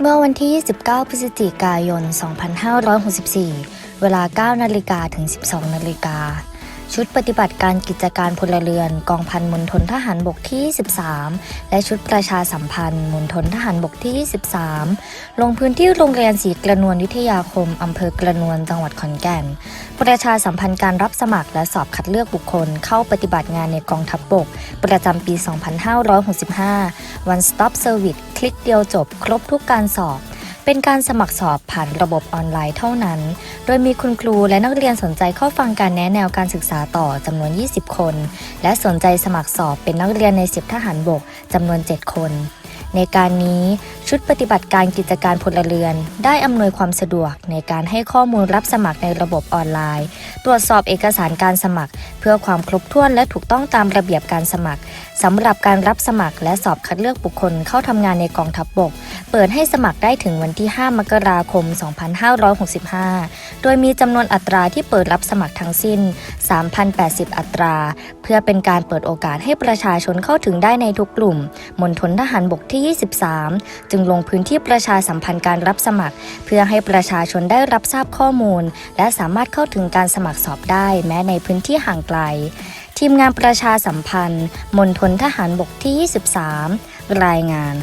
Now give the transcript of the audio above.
เมื่อวันที่ 29 พฤศจิกายน 2564 เวลา 9 นาฬิกาถึง 12 นาฬิกา ชุดปฏิบัติการกิจการพลเรือน กองพันมณฑลทหารบกที่23และชุดประชาสัมพันธ์มณฑลทหารบกที่23ลงพื้นที่โรงเรียนศรีกระนวลวิทยาคม อำเภอกระนวลจังหวัดขอนแก่น ประชาสัมพันธ์การรับสมัครและสอบคัดเลือกบุคคล เข้าปฏิบัติงานในกองทัพบบก ประจำปี 2565 One Stop Service คลิกเดียวจบ ครบทุกการสอบ เป็นการสมัครสอบผ่านระบบออนไลน์เท่านั้น โดยมีคุณครูและนักเรียนสนใจเข้าฟังการแนะแนวการศึกษาต่อจำนวน 20 คน และสนใจสมัครสอบเป็นนักเรียนในสิบทหารบกจำนวน 7 คน ในการนี้ชุดปฏิบัติการกิจการพลเรือน ได้อำนวยความสะดวกในการให้ข้อมูลรับสมัครในระบบออนไลน์ ตรวจสอบเอกสารการสมัคร เพื่อความครบถ้วนและถูกต้องตามระเบียบการสมัครสำหรับการรับสมัครและสอบคัดเลือกบุคคลเข้าทำงานในกองทัพบบก ปิดให้สมัครได้ถึงวันที่ 5 มกราคม 2565 โดยมีจำนวนอัตราที่เปิดรับสมัครทั้งสิ้น 3,080 อัตรา เพื่อเป็นการเปิดโอกาสให้ประชาชนเข้าถึงได้ในทุกกลุ่มมณฑลทหารบกที่ 23 จึงลงพื้นที่ประชาสัมพันธ์การรับสมัคร เพื่อให้ประชาชนได้รับทราบข้อมูล และสามารถเข้าถึงการสมัครสอบได้แม้ในพื้นที่ห่างไกลทีมงานประชาสัมพันธ์มณฑลทหารบกที่ 23 รายงาน